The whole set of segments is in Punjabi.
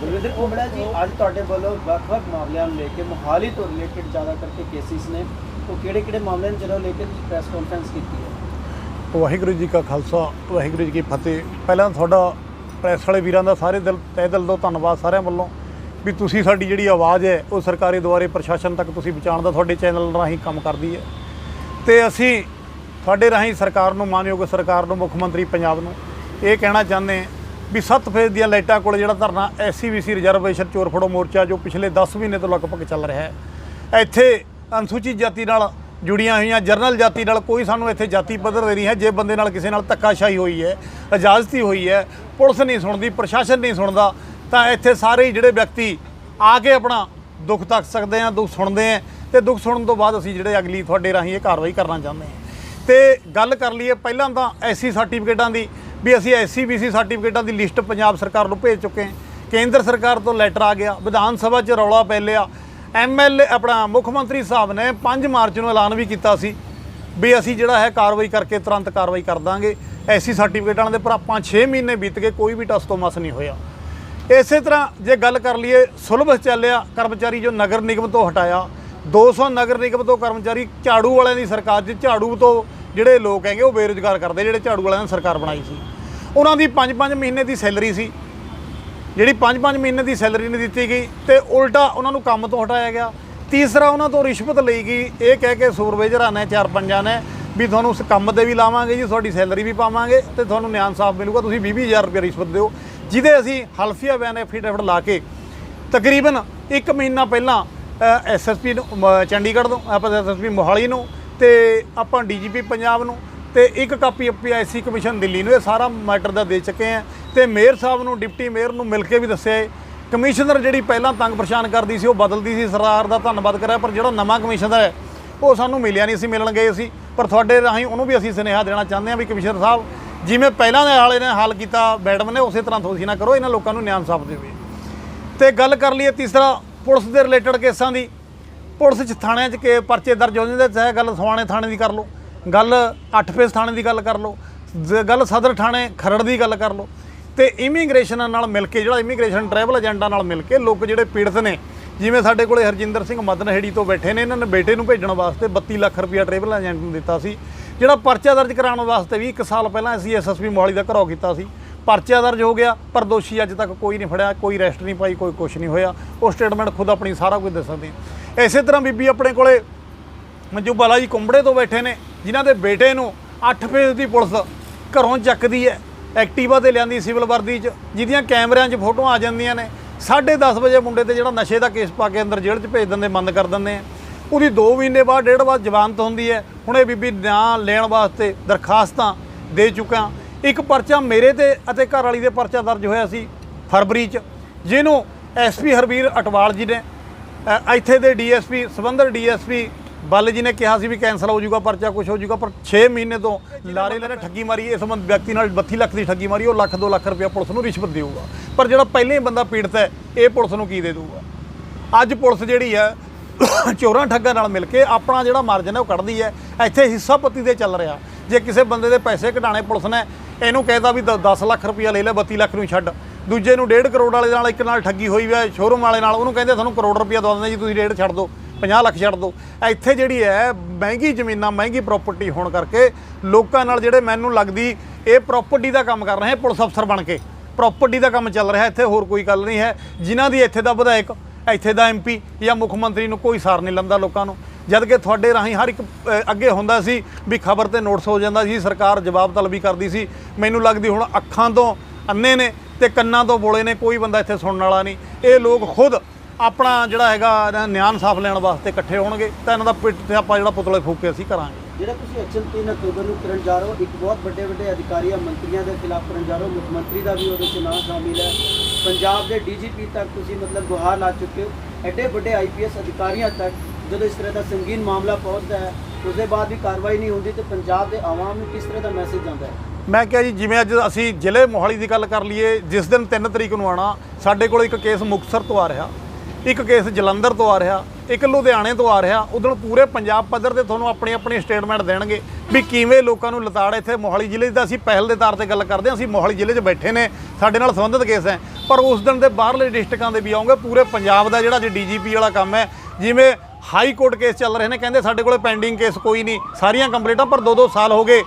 ਗੁਰਵਿੰਦਰ ਕੁੰਬੜਾ ਜੀ, ਅੱਜ ਤੁਹਾਡੇ ਵੱਲੋਂ ਵੱਖ-ਵੱਖ ਮਾਮਲਿਆਂ ਨੂੰ ਲੈ ਕੇ, ਮੋਹਾਲੀ ਤੋਂ ਰਿਲੇਟਡ ਜ਼ਿਆਦਾ ਕਰਕੇ ਕੇਸਿਸ ਨੇ। ਉਹ ਕਿਹੜੇ-ਕਿਹੜੇ ਮਾਮਲਿਆਂ ਨੂੰ ਜਦੋਂ ਲੈ ਕੇ ਤੁਸੀਂ ਪ੍ਰੈਸ ਕਾਨਫਰੰਸ ਕੀਤੀ ਹੈ? ਵਾਹਿਗੁਰੂ ਜੀ ਕਾ ਖਾਲਸਾ, ਵਾਹਿਗੁਰੂ ਜੀ ਕੀ ਫਤਿਹ। ਪਹਿਲਾਂ ਤੁਹਾਡਾ ਪ੍ਰੈਸ ਵਾਲੇ ਵੀਰਾਂ ਦਾ ਸਾਰੇ ਦਿਲ, ਤਹਿ ਦਿਲ ਤੋਂ ਧੰਨਵਾਦ ਸਾਰਿਆਂ ਵੱਲੋਂ ਵੀ ਤੁਸੀਂ ਸਾਡੀ ਜਿਹੜੀ ਆਵਾਜ਼ ਹੈ, ਉਹ ਸਰਕਾਰੀ ਦੁਆਰੇ ਪ੍ਰਸ਼ਾਸਨ ਤੱਕ ਤੁਸੀਂ ਪਹੁੰਚਾਉਣ ਦਾ ਤੁਹਾਡੇ ਚੈਨਲ ਰਾਹੀਂ ਕੰਮ ਕਰਦੀ ਹੈ। ਤੇ ਅਸੀਂ ਤੁਹਾਡੇ ਰਾਹੀਂ ਸਰਕਾਰ ਨੂੰ, ਮਾਨਯੋਗ ਸਰਕਾਰ ਨੂੰ, ਮੁੱਖ ਮੰਤਰੀ ਪੰਜਾਬ ਨੂੰ ਇਹ ਕਹਿਣਾ ਚਾਹੁੰਦੇ ਵੀ ਸੱਤ ਫੇਜ਼ ਦੀਆਂ ਲਾਈਟਾਂ ਕੋਲ ਜਿਹੜਾ ਧਰਨਾ ਐਸਸੀਬੀਸੀ ਰਿਜ਼ਰਵੇਸ਼ਨ ਚੋਰ ਫੜੋ ਮੋਰਚਾ ਜੋ ਪਿਛਲੇ 10 ਮਹੀਨੇ ਤੋਂ ਲਗਭਗ ਚੱਲ ਰਿਹਾ ਹੈ। ਇੱਥੇ ਅਨੁਸੂਚਿਤ ਜਾਤੀ ਨਾਲ ਜੁੜੀਆਂ ਹੋਈਆਂ ਜਰਨਲ ਜਾਤੀ ਨਾਲ ਕੋਈ ਸਾਨੂੰ ਇੱਥੇ ਜਾਤੀ ਪੱਧਰ ਦੇ ਨਹੀਂ ਹੈ। ਜੇ ਬੰਦੇ ਨਾਲ ਕਿਸੇ ਨਾਲ ਧੱਕਾਸ਼ਾਹੀ ਹੋਈ ਹੈ, ਇਜਾਜ਼ਤੀ ਹੋਈ ਹੈ, ਪੁਲਿਸ ਨਹੀਂ ਸੁਣਦੀ, ਪ੍ਰਸ਼ਾਸਨ ਨਹੀਂ ਸੁਣਦਾ, ਤਾਂ ਇੱਥੇ ਸਾਰੇ ਜਿਹੜੇ ਵਿਅਕਤੀ ਆ ਕੇ ਆਪਣਾ ਦੁੱਖ ਤੱਕ ਸਕਦੇ ਆ, ਦੁੱਖ ਸੁਣਦੇ ਆ ਤੇ ਦੁੱਖ ਸੁਣਨ ਤੋਂ ਬਾਅਦ ਅਸੀਂ ਜਿਹੜੇ ਅਗਲੀ ਤੁਹਾਡੇ ਰਾਹੀਂ ਇਹ ਕਾਰਵਾਈ ਕਰਨਾ ਚਾਹੁੰਦੇ ਹਾਂ ਤੇ ਗੱਲ ਕਰ ਲਈਏ, ਪਹਿਲਾਂ ਤਾਂ ਐਸਸੀ ਸਰਟੀਫਿਕੇਟਾਂ ਦੀ ਵੀ ਅਸੀਂ ਐਸਸੀ ਬੀਸੀ ਸਰਟੀਫਿਕੇਟਾਂ ਦੀ ਲਿਸਟ ਪੰਜਾਬ ਸਰਕਾਰ ਨੂੰ ਭੇਜ ਚੁੱਕੇ ਹਾਂ। ਕੇਂਦਰ ਸਰਕਾਰ ਤੋਂ ਲੈਟਰ ਆ ਗਿਆ, ਵਿਧਾਨ ਸਭਾ 'ਚ ਰੌਲਾ ਪੈ ਲਿਆ। ਐਮਐਲਏ ਆਪਣਾ ਮੁੱਖ ਮੰਤਰੀ ਸਾਹਿਬ ਨੇ 5 ਮਾਰਚ ਨੂੰ ਐਲਾਨ ਵੀ ਕੀਤਾ ਸੀ ਵੀ ਅਸੀਂ ਜਿਹੜਾ ਹੈ ਕਾਰਵਾਈ ਕਰਕੇ ਤੁਰੰਤ ਕਾਰਵਾਈ ਕਰ ਦਾਂਗੇ। ਐਸਸੀ ਸਰਟੀਫਿਕੇਟਾਂ ਦੇ ਪਰ ਆਪਾਂ 6 ਮਹੀਨੇ ਬੀਤ ਗਏ, ਕੋਈ ਵੀ ਟਸ ਤੋਂ ਮਸ ਨਹੀਂ ਹੋਇਆ। ਇਸੇ ਤਰ੍ਹਾਂ ਜੇ ਗੱਲ ਕਰ ਲਈਏ, ਸੁਲਭ ਚੱਲਿਆ, ਕਰਮਚਾਰੀ ਜੋ ਨਗਰ ਨਿਗਮ ਤੋਂ ਹਟਾਇਆ 200 ਨਗਰ ਨਿਗਮ ਤੋਂ ਕਰਮਚਾਰੀ ਝਾੜੂ ਵਾਲਿਆਂ ਦੀ ਸਰਕਾਰ 'ਚ, ਝਾੜੂ ਤੋਂ ਜਿਹੜੇ ਲੋਕ ਹੈਗੇ ਉਹ ਬੇਰੁਜ਼ਗਾਰ ਕਰਦੇ, ਜਿਹੜੇ ਝਾੜੂ ਵਾਲਿਆਂ ਨੇ ਸਰਕਾਰ ਬਣਾਈ ਸੀ। ਉਹਨਾਂ ਦੀ 5-5 ਮਹੀਨੇ ਦੀ ਸੈਲਰੀ ਸੀ। ਜਿਹੜੀ 5-5 ਮਹੀਨੇ ਦੀ ਸੈਲਰੀ ਨਹੀਂ ਦਿੱਤੀ ਗਈ ਤੇ ਉਲਟਾ ਉਹਨਾਂ ਨੂੰ ਕੰਮ ਤੋਂ ਹਟਾਇਆ ਗਿਆ। ਤੀਸਰਾ ਉਹਨਾਂ ਤੋਂ ਰਿਸ਼ਵਤ ਲਈ ਗਈ। ਇਹ ਕਹਿ ਕੇ ਸੂਰਵੇਜਰਾਂ ਨੇ ਚਾਰ ਪੰਜਾਂ ਨੇ ਵੀ ਤੁਹਾਨੂੰ ਉਸ ਕੰਮ ਤੇ ਵੀ ਲਾਵਾਂਗੇ ਜੀ, ਤੁਹਾਡੀ ਸੈਲਰੀ ਵੀ ਪਾਵਾਂਗੇ ਤੇ ਤੁਹਾਨੂੰ ਨਿਆਂ ਇਨਸਾਫ ਮਿਲੂਗਾ, ਤੁਸੀਂ 20-20000 ਰੁਪਏ ਰਿਸ਼ਵਤ ਦਿਓ। ਜਿਹਦੇ ਅਸੀਂ ਹਲਫੀਆ ਬਿਆਨ ਐਫੀਡੇਵਿਟ ਲਾ ਕੇ ਤਕਰੀਬਨ 1 ਮਹੀਨਾ ਪਹਿਲਾਂ ਐਸਐਸਪੀ ਨੂੰ ਚੰਡੀਗੜ੍ਹ ਤੋਂ ਆਪਾਂ ਐਸਐਸਪੀ ਮੋਹਾਲੀ ਨੂੰ ਤੇ ਆਪਾਂ ਡੀਜੀਪੀ ਪੰਜਾਬ ਨੂੰ ਤੇ ਇੱਕ ਕਾਪੀ ਪੀਆਈਸੀ ਕਮਿਸ਼ਨ ਦਿੱਲੀ ਨੂੰ, ਇਹ ਸਾਰਾ ਮੈਟਰ ਦਾ ਦੇ ਚੁੱਕੇ ਆ। ਤੇ ਮੇਅਰ ਸਾਹਿਬ ਨੂੰ, ਡਿਪਟੀ ਮੇਅਰ ਨੂੰ ਮਿਲ ਕੇ ਵੀ ਦੱਸਿਆ ਹੈ ਕਮਿਸ਼ਨਰ ਜਿਹੜੀ ਪਹਿਲਾਂ ਤੰਗ ਪਰੇਸ਼ਾਨ ਕਰਦੀ ਸੀ, ਉਹ ਬਦਲਦੀ ਸੀ। ਸਰਕਾਰ ਦਾ ਧੰਨਵਾਦ ਕਰਿਆ, ਪਰ ਜਿਹੜਾ ਨਵਾਂ ਕਮਿਸ਼ਨਰ ਹੈ, ਉਹ ਸਾਨੂੰ ਮਿਲਿਆ ਨਹੀਂ ਸੀ ਮਿਲਣ ਗਏ ਸੀ। ਪਰ ਤੁਹਾਡੇ ਰਾਹੀਂ ਉਹਨੂੰ ਵੀ ਅਸੀਂ ਸੁਨੇਹਾ ਦੇਣਾ ਚਾਹੁੰਦੇ ਹਾਂ ਵੀ ਕਮਿਸ਼ਨਰ ਸਾਹਿਬ, ਜਿਵੇਂ ਪਹਿਲਾਂ ਦੇ ਹਾਲੇ ਨੇ ਹੱਲ ਕੀਤਾ, ਮੈਡਮ ਨੇ ਉਸੇ ਤਰ੍ਹਾਂ ਤੁਸੀਂ ਨਾ ਕਰੋ, ਇਹਨਾਂ ਲੋਕਾਂ ਨੂੰ ਨਿਆਂ ਸਾਫ਼ ਦੇਵੇ। ਤੇ ਗੱਲ ਕਰ ਲਈਏ ਤੀਸਰਾ, ਪੁਲਿਸ ਦੇ ਰਿਲੇਟਡ ਕੇਸਾਂ ਦੀ। ਪੁਲਿਸ ਚ ਥਾਣਿਆਂ 'ਚ ਕੇ ਪਰਚੇ ਦਰਜ ਹੋ ਜਾਂਦੇ, ਚਾਹੇ ਗੱਲ ਸਵਾਣੇ ਥਾਣੇ ਦੀ ਕਰ ਲਓ। ਗੱਲ 8 ਫੇਸ ਥਾਣੇ ਦੀ ਗੱਲ ਕਰ ਲਓ, ਜ- ਗੱਲ ਸਦਰ ਥਾਣੇ ਖਰੜ ਦੀ ਗੱਲ ਕਰ ਲਓ, ਤੇ ਇਮੀਗ੍ਰੇਸ਼ਨ ਨਾਲ ਮਿਲ ਕੇ ਜਿਹੜਾ ਇਮੀਗ੍ਰੇਸ਼ਨ ਟਰੈਵਲ ਏਜੰਟਾਂ ਨਾਲ ਮਿਲ ਕੇ ਲੋਕ ਜਿਹੜੇ ਪੀੜਤ ਨੇ, ਜਿਵੇਂ ਸਾਡੇ ਕੋਲੇ ਹਰਜਿੰਦਰ ਸਿੰਘ ਮਦਨਹੇੜੀ ਤੋਂ ਬੈਠੇ ਨੇ, ਇਹਨਾਂ ਨੇ ਬੇਟੇ ਨੂੰ ਭੇਜਣ ਵਾਸਤੇ 32 ਲੱਖ ਰੁਪਇਆ ਟਰੈਵਲ ਏਜੰਟ ਨੂੰ ਦਿੱਤਾ ਸੀ, ਜਿਹੜਾ ਪਰਚਾ ਦਰਜ ਕਰਾਉਣ ਵਾਸਤੇ ਵੀ 1 ਸਾਲ ਪਹਿਲਾਂ ਅਸੀਂ ਐਸਐਸਪੀ ਮੋਹਾਲੀ ਦਾ ਘਰੋਂ ਕੀਤਾ ਸੀ, ਪਰਚਾ ਦਰਜ ਹੋ ਗਿਆ, ਪਰ ਦੋਸ਼ੀ ਅੱਜ ਤੱਕ ਕੋਈ ਨਹੀਂ ਫੜਿਆ, ਕੋਈ ਅਰੈਸਟ ਨਹੀਂ ਪਾਈ, ਕੋਈ ਕੁਝ ਨਹੀਂ ਹੋਇਆ, ਉਹ ਸਟੇਟਮੈਂਟ ਖੁਦ ਆਪਣੀ ਸਾਰਾ ਕੁਝ ਦੱਸ ਸਕਦੇ ਇਸੇ ਤਰ੍ਹਾਂ ਬੀਬੀ ਆਪਣੇ ਕੋਲੇ ਮੰਜੂ ਬਾਲਾ ਜੀ ਕੁੰਬੜੇ ਤੋਂ ਬੈਠੇ ਨੇ ਜਿਨ੍ਹਾਂ ਦੇ ਬੇਟੇ ਨੂੰ 8 ਫੇਜ਼ ਦੀ ਪੁਲਿਸ ਘਰੋਂ ਚੱਕਦੀ ਹੈ, ਐਕਟਿਵਾ ਤੇ ਲਿਆਂਦੀ ਸਿਵਲ ਵਰਦੀ 'ਚ, ਜਿਹਦੀਆਂ ਕੈਮਰਿਆਂ 'ਚ ਫੋਟੋਆਂ ਆ ਜਾਂਦੀਆਂ ਨੇ। 10:30 ਵਜੇ ਮੁੰਡੇ ਤੇ ਜਿਹੜਾ ਨਸ਼ੇ ਦਾ ਕੇਸ ਪਾ ਕੇ ਅੰਦਰ ਜੇਲ੍ਹ 'ਚ ਭੇਜ ਦਿੰਦੇ, ਬੰਦ ਕਰ ਦਿੰਦੇ ਆ। ਉਹਦੀ 2 ਮਹੀਨੇ ਬਾਅਦ, ਡੇਢ ਬਾਅਦ ਜ਼ਮਾਨਤ ਹੁੰਦੀ ਹੈ। ਹੁਣ ਇਹ ਬੀਬੀ ਨਾਂ ਲੈਣ ਵਾਸਤੇ ਦਰਖਾਸਤਾਂ ਦੇ ਚੁੱਕਾ। ਇੱਕ ਪਰਚਾ ਮੇਰੇ ਤੇ ਅਤੇ ਘਰ ਵਾਲੀ ਦੇ ਪਰਚਾ ਦਰਜ ਹੋਇਆ ਸੀ ਫਰਵਰੀ 'ਚ, ਜਿਹਨੂੰ ਐਸਪੀ ਹਰਵੀਰ ਅਟਵਾਲ ਜੀ ਨੇ ਇੱਥੇ ਦੇ ਡੀਐਸਪੀ ਸਬੰਧਰ ਡੀਐਸਪੀ ਬੱਲ ਜੀ ਨੇ ਕਿਹਾ ਸੀ ਵੀ ਕੈਂਸਲ ਹੋ ਜਾਊਗਾ ਪਰਚਾ ਕੁਝ ਹੋ ਜਾਊਗਾ ਪਰ 6 ਮਹੀਨੇ ਤੋਂ ਲਾਰੇ ਲਾਰੇ ਠੱਗੀ ਮਾਰੀ ਇਸ ਸੰਬੰਧ ਵਿਅਕਤੀ ਨਾਲ 32 ਲੱਖ ਦੀ ਠੱਗੀ ਮਾਰੀ ਉਹ ਲੱਖ 2 ਲੱਖ ਰੁਪਇਆ ਪੁਲਿਸ ਨੂੰ ਰਿਸ਼ਵਤ ਦੇਊਗਾ। ਪਰ ਜਿਹੜਾ ਪਹਿਲੇ ਹੀ ਬੰਦਾ ਪੀੜਤ ਹੈ ਇਹ ਪੁਲਿਸ ਨੂੰ ਕੀ ਦੇ ਦਊਗਾ? ਅੱਜ ਪੁਲਿਸ ਜਿਹੜੀ ਹੈ ਚੋਰਾਂ ਠੱਗਾਂ ਨਾਲ ਮਿਲ ਕੇ ਆਪਣਾ ਜਿਹੜਾ ਮਾਰਜਨ ਹੈ ਉਹ ਕੱਢਦੀ ਹੈ। ਇੱਥੇ ਹਿੱਸਾ ਪੱਤੀ ਦੇ ਚੱਲ ਰਿਹਾ। ਜੇ ਕਿਸੇ ਬੰਦੇ ਦੇ ਪੈਸੇ ਕਢਾਣੇ ਪੁਲਿਸ ਨੇ ਇਹਨੂੰ ਕਹਿਤਾ ਵੀ 10 ਲੱਖ ਰੁਪਇਆ ਲੈ ਲੈ 32 ਲੱਖ ਨੂੰ ਛੱਡ। ਦੂਜੇ ਨੂੰ 1.5 ਕਰੋੜ ਵਾਲੇ ਨਾਲ ਇੱਕ ਨਾਲ ਠੱਗੀ ਹੋਈ ਹੈ ਸ਼ੋਰੂਮ ਵਾਲੇ ਨਾਲ ਉਹਨੂੰ ਕਹਿੰਦੇ ਤੁਹਾਨੂੰ ਕਰੋੜ ਰੁਪਇਆ ਦਵਾ ਦਿੰਦੇ ਜੀ ਤੁਸੀਂ ਰੇਟ ਛੱਡ ਦਿਓ। 50 ਲੱਖ ਛੱਡ ਦਿਓ ਇੱਥੇ ਜਿਹੜੀ ਹੈ, ਮਹਿੰਗੀ ਜ਼ਮੀਨਾਂ, ਮਹਿੰਗੀ ਪ੍ਰਾਪਰਟੀ ਹੋਣ ਕਰਕੇ ਲੋਕਾਂ ਨਾਲ ਜਿਹੜੇ ਮੈਨੂੰ ਲੱਗਦੀ ਇਹ ਪ੍ਰਾਪਰਟੀ ਦਾ ਕੰਮ ਕਰ ਰਹੇ ਪੁਲਿਸ ਅਫਸਰ ਬਣ ਕੇ। ਪ੍ਰਾਪਰਟੀ ਦਾ ਕੰਮ ਚੱਲ ਰਿਹਾ ਇੱਥੇ ਹੋਰ ਕੋਈ ਗੱਲ ਨਹੀਂ ਹੈ। ਜਿਨ੍ਹਾਂ ਦੀ ਇੱਥੇ ਦਾ ਵਿਧਾਇਕ, ਇੱਥੇ ਦਾ ਐਮਪੀ ਜਾਂ ਮੁੱਖ ਮੰਤਰੀ ਨੂੰ ਕੋਈ ਸਾਰ ਨਹੀਂ ਲੰਦਾ ਲੋਕਾਂ ਨੂੰ। ਜਦ ਕਿ ਤੁਹਾਡੇ ਰਾਹੀਂ ਹਰ ਇੱਕ ਅੱਗੇ ਹੁੰਦਾ ਸੀ ਵੀ ਖਬਰ ਤੇ ਨੋਟਿਸ ਹੋ ਜਾਂਦਾ ਸੀ, ਸਰਕਾਰ ਜਵਾਬ ਤਲਬੀ ਕਰਦੀ ਸੀ। ਮੈਨੂੰ ਲੱਗਦੀ ਹੁਣ ਅੱਖਾਂ ਤੋਂ ਅੰਨੇ ਨੇ ਤੇ ਕੰਨਾਂ ਤੋਂ ਬੋਲੇ ਨੇ, ਕੋਈ ਬੰਦਾ ਇੱਥੇ ਸੁਣਨ ਵਾਲਾ ਨਹੀਂ। ਇਹ ਲੋਕ ਖੁਦ ਆਪਣਾ ਜਿਹੜਾ ਹੈਗਾ ਨਿਆਂ ਇਨਸਾਫ ਲੈਣ ਵਾਸਤੇ ਇਕੱਠੇ ਹੋਣਗੇ ਤਾਂ ਇਹਨਾਂ ਦਾ ਪਿੱਠ ਤੇ ਆਪਾਂ ਜਿਹੜਾ ਪੁਤਲੇ ਫੂਕ ਕੇ ਅਸੀਂ ਕਰਾਂਗੇ। ਜਿਹੜਾ ਤੁਸੀਂ ਐਕਸ਼ਨ 3 ਅਕਤੂਬਰ ਨੂੰ ਕਰਨ ਜਾ ਰਹੇ ਹੋ ਇੱਕ ਬਹੁਤ ਵੱਡੇ ਵੱਡੇ ਅਧਿਕਾਰੀਆਂ ਮੰਤਰੀਆਂ ਦੇ ਖਿਲਾਫ ਕਰਨ ਜਾ ਰਹੇ ਹੋ ਮੁੱਖ ਮੰਤਰੀ ਦਾ ਵੀ ਉਹਦੇ 'ਚ ਨਾਮ ਸ਼ਾਮਿਲ ਹੈ। ਪੰਜਾਬ ਦੇ ਡੀਜੀਪੀ ਤੱਕ ਤੁਸੀਂ ਮਤਲਬ ਗੁਹਾਰ ਲਾ ਚੁੱਕੇ ਹੋ। ਐਡੇ ਵੱਡੇ ਆਈਪੀਐਸ ਅਧਿਕਾਰੀਆਂ ਤੱਕ ਜਦੋਂ ਇਸ ਤਰ੍ਹਾਂ ਦਾ ਸੰਗੀਨ ਮਾਮਲਾ ਪਹੁੰਚਦਾ ਹੈ ਉਸ ਦੇ ਬਾਅਦ ਵੀ ਕਾਰਵਾਈ ਨਹੀਂ ਹੁੰਦੀ ਤੇ ਪੰਜਾਬ ਦੇ ਆਵਾਮ ਨੂੰ ਕਿਸ ਤਰ੍ਹਾਂ ਦਾ ਮੈਸੇਜ ਜਾਂਦਾ ਹੈ? ਮੈਂ ਕਿਹਾ ਜੀ ਜਿਵੇਂ ਅੱਜ ਅਸੀਂ ਜ਼ਿਲ੍ਹੇ ਮੋਹਾਲੀ ਦੀ ਗੱਲ ਕਰ ਲਈਏ ਜਿਸ ਦਿਨ 3 ਤਰੀਕ ਨੂੰ ਆਣਾ ਸਾਡੇ ਕੋਲ ਇੱਕ ਕੇਸ ਮੁਕਤਸਰ ਤੋਂ ਆ ਰਿਹਾ। ਇੱਕ ਕੇਸ ਜਲੰਧਰ ਤੋਂ ਆ ਰਿਹਾ, ਇੱਕ ਲੁਧਿਆਣੇ ਤੋਂ ਆ ਰਿਹਾ, ਉਦੋਂ ਪੂਰੇ ਪੰਜਾਬ ਪੱਧਰ ਤੇ ਤੁਹਾਨੂੰ ਆਪਣੀ ਆਪਣੀ ਸਟੇਟਮੈਂਟ ਦੇਣਗੇ ਵੀ ਕਿਵੇਂ ਲੋਕਾਂ ਨੂੰ ਲਤਾੜ ਇੱਥੇ ਮੋਹਾਲੀ ਜ਼ਿਲ੍ਹੇ ਦੀ ਅਸੀਂ ਪਹਿਲ ਦੇ ਤੌਰ ਤੇ ਗੱਲ ਕਰਦੇ ਹਾਂ, ਅਸੀਂ ਮੋਹਾਲੀ ਜ਼ਿਲ੍ਹੇ 'ਚ ਬੈਠੇ ਨੇ, ਸਾਡੇ ਨਾਲ ਸੰਬੰਧਿਤ ਕੇਸ ਹੈ। ਪਰ ਉਸ ਦਿਨ ਦੇ ਬਾਹਰਲੇ ਡਿਸਟ੍ਰਿਕਾਂ ਦੇ ਵੀ ਆਉਂਗੇ, ਪੂਰੇ ਪੰਜਾਬ ਦਾ ਜਿਹੜਾ ਜੀ ਡੀਜੀਪੀ ਵਾਲਾ ਕੰਮ ਹੈ, ਜਿਵੇਂ ਹਾਈ ਕੋਰਟ ਕੇਸ ਚੱਲ ਰਹੇ ਨੇ, ਕਹਿੰਦੇ ਸਾਡੇ ਕੋਲੇ ਪੈਂਡਿੰਗ ਕੇਸ ਕੋਈ ਨਹੀਂ, ਸਾਰੀਆਂ ਕੰਪਲੀਟਾਂ, ਪਰ 2-2 ਸਾਲ ਹੋ ਗਏ।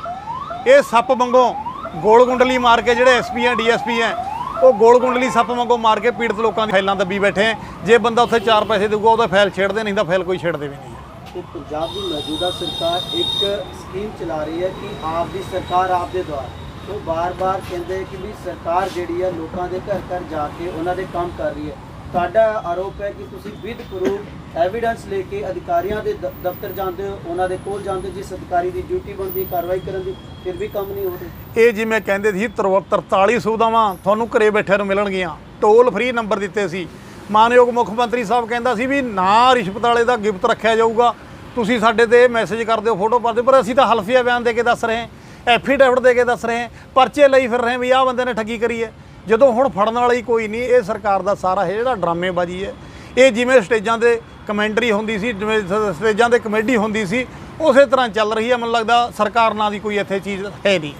ਇਹ ਸੱਪ ਵਾਂਗੋਂ ਗੋਲ ਗੁੰਡਲੀ ਮਾਰ ਕੇ ਜਿਹੜੇ ਐਸਪੀ ਹੈ, ਡੀਐਸਪੀ ਹੈ ਉਹ ਗੋਲ ਗੁੰਡਲੀ ਸੱਪ ਵਾਂਗੋਂ ਮਾਰ ਕੇ ਪੀੜਤ ਲੋਕਾਂ ਦੀ ਫੈਲਾਂ ਦੱਬੀ ਬੈਠੇ ਹੈ ਜੇ ਬੰਦਾ ਉੱਥੇ 4 ਪੈਸੇ ਦੇਊਗਾ, ਉਹਦਾ ਫੈਲ ਛੇੜਦੇ ਨਹੀਂ ਤਾਂ ਫੈਲ ਕੋਈ ਛੇੜਦੇ ਵੀ ਨਹੀਂ। ਤੇ ਪੰਜਾਬ ਦੀ ਮੌਜੂਦਾ ਸਰਕਾਰ ਇੱਕ ਸਕੀਮ ਚਲਾ ਰਹੀ ਹੈ ਕਿ ਆਪ ਦੀ ਸਰਕਾਰ ਆਪ ਦੇ ਦੁਆਰ। ਉਹ ਬਾਰ-ਬਾਰ ਕਹਿੰਦੇ ਕਿ ਵੀ ਸਰਕਾਰ ਜਿਹੜੀ ਹੈ ਲੋਕਾਂ ਦੇ ਘਰ ਘਰ ਜਾ ਕੇ ਉਹਨਾਂ ਦੇ ਕੰਮ ਕਰ ਰਹੀ ਹੈ। ਤੁਹਾਡਾ ਆਰੋਪ ਹੈ ਕਿ ਤੁਸੀਂ ਵਿਦ ਪ੍ਰੂਫ ਐਵੀਡੈਂਸ ਲੈ ਕੇ ਅਧਿਕਾਰੀਆਂ ਦੇ ਦ- ਦਫ਼ਤਰ ਜਾਂਦੇ ਹੋ ਉਹਨਾਂ ਦੇ ਕੋਲ ਜਾਂਦੇ ਹੋ, ਜਿਸ ਅਧਿਕਾਰੀ ਦੀ ਡਿਊਟੀ ਬਣਦੀ ਕਾਰਵਾਈ ਕਰਨ ਦੀ ਫਿਰ ਵੀ ਕੰਮ ਨਹੀਂ ਹੋ ਰਿਹਾ ਇਹ ਜਿਵੇਂ ਕਹਿੰਦੇ ਸੀ 43 ਸੁਵਿਧਾਵਾਂ ਤੁਹਾਨੂੰ ਘਰੇ ਬੈਠਿਆਂ ਨੂੰ ਮਿਲਣਗੀਆਂ। ਟੋਲ ਫ੍ਰੀ ਨੰਬਰ ਦਿੱਤੇ ਸੀ। ਮਾਨਯੋਗ ਮੁੱਖ ਮੰਤਰੀ ਸਾਹਿਬ ਕਹਿੰਦਾ ਸੀ ਵੀ ਨਾ ਰਿਸ਼ਵਤ ਵਾਲੇ ਦਾ ਗਿਫਟ ਰੱਖਿਆ ਜਾਊਗਾ। ਤੁਸੀਂ ਸਾਡੇ ਤੇ ਮੈਸੇਜ ਕਰ ਦਿਓ ਫੋਟੋ ਪਾ ਦਿਓ ਪਰ ਅਸੀਂ ਤਾਂ ਹਲਫੀਆ ਬਿਆਨ ਦੇ ਕੇ ਦੱਸ ਰਹੇ ਹਾਂ ਐਫੀਡੈਵਿਟ ਦੇ ਕੇ ਦੱਸ ਰਹੇ ਹਾਂ ਪਰਚੇ ਲਈ ਫਿਰ ਰਹੇ ਹਾਂ ਵੀ ਆਹ ਬੰਦੇ ਨੇ ਠੱਗੀ ਕਰੀ ਹੈ। ਜਦੋਂ ਹੁਣ ਫੜਨ ਵਾਲਾ ਹੀ ਕੋਈ ਨਹੀਂ ਇਹ ਸਰਕਾਰ ਦਾ ਸਾਰਾ ਇਹ ਜਿਹੜਾ ਡਰਾਮੇਬਾਜ਼ੀ ਹੈ ਇਹ ਜਿਵੇਂ ਸਟੇਜਾਂ ਤੇ ਕਮੈਂਟਰੀ ਹੁੰਦੀ ਸੀ, ਜਿਵੇਂ ਸਟੇਜਾਂ ਤੇ ਕਮੇਡੀ ਹੁੰਦੀ ਸੀ, ਉਸੇ ਤਰ੍ਹਾਂ ਚੱਲ ਰਹੀ ਹੈ, ਮੈਨੂੰ ਲੱਗਦਾ ਸਰਕਾਰ ਨਾਂ ਦੀ ਕੋਈ ਇੱਥੇ ਚੀਜ਼ ਹੈ ਨਹੀਂ।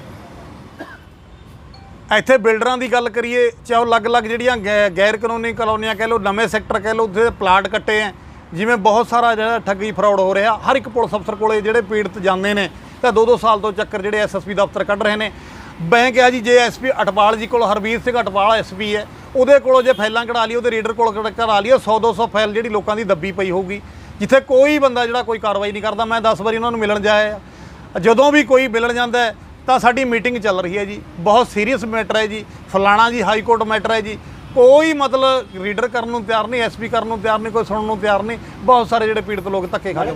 ਇੱਥੇ ਬਿਲਡਰਾਂ ਦੀ ਗੱਲ ਕਰੀਏ, ਚਾਹੇ ਉਹ ਅਲੱਗ-ਅਲੱਗ ਜਿਹੜੀਆਂ ਗੈ- ਗੈਰ ਕਾਨੂੰਨੀ ਕਲੋਨੀਆਂ ਕਹਿ ਲਓ, ਨਵੇਂ ਸੈਕਟਰ ਕਹਿ ਲਓ, ਉੱਥੇ ਪਲਾਟ ਕੱਟੇ ਆ ਜਿਵੇਂ ਬਹੁਤ ਸਾਰਾ ਜਿਹੜਾ ਠੱਗੀ ਫਰਾਡ ਹੋ ਰਿਹਾ, ਹਰ ਇੱਕ ਪੁਲਿਸ ਅਫਸਰ ਕੋਲੇ ਜਿਹੜੇ ਪੀੜਤ ਜਾਂਦੇ ਨੇ, ਤਾਂ ਦੋ ਦੋ ਸਾਲ ਤੋਂ ਚੱਕਰ ਜਿਹੜੇ ਐਸਐਸਪੀ ਦਫ਼ਤਰ ਕੱਢ ਰਹੇ ਨੇ। ਬੈਂਕ ਆ ਜੀ, ਜੇ ਐਸਪੀ ਅਟਵਾਲ ਜੀ ਕੋਲ ਹਰਬੀਰ ਸਿੰਘ ਅਟਵਾਲ ਐਸਪੀ ਹੈ ਉਹਦੇ ਕੋਲੋਂ ਜੇ ਫਾਈਲਾਂ ਕਢਾ ਲਈ ਉਹਦੇ ਰੀਡਰ ਕੋਲ ਕਢਾ ਲਈ 100 200 ਫਾਈਲ ਜਿਹੜੀ ਲੋਕਾਂ ਦੀ ਦੱਬੀ ਪਈ ਹੋਊਗੀ, ਜਿੱਥੇ ਕੋਈ ਬੰਦਾ ਜਿਹੜਾ ਕੋਈ ਕਾਰਵਾਈ ਨਹੀਂ ਕਰਦਾ। ਮੈਂ 10 ਵਾਰੀ ਉਹਨਾਂ ਨੂੰ ਮਿਲਣ ਜਾਇਆ ਜਦੋਂ ਵੀ ਕੋਈ ਮਿਲਣ ਜਾਂਦਾ ਤਾਂ ਸਾਡੀ ਮੀਟਿੰਗ ਚੱਲ ਰਹੀ ਹੈ ਜੀ। ਬਹੁਤ ਸੀਰੀਅਸ ਮੈਟਰ ਹੈ ਜੀ। ਫਲਾਣਾ ਜੀ, ਹਾਈ ਕੋਰਟ ਮੈਟਰ ਹੈ ਜੀ। ਕੋਈ ਮਤਲਬ ਰੀਡਰ ਕਰਨ ਨੂੰ ਤਿਆਰ ਨਹੀਂ, ਐਸਪੀ ਕਰਨ ਨੂੰ ਤਿਆਰ ਨਹੀਂ, ਕੋਈ ਸੁਣਨ ਨੂੰ ਤਿਆਰ ਨਹੀਂ। ਬਹੁਤ ਸਾਰੇ ਜਿਹੜੇ ਪੀੜਤ ਲੋਕ ਧੱਕੇ ਖਾ ਕੇ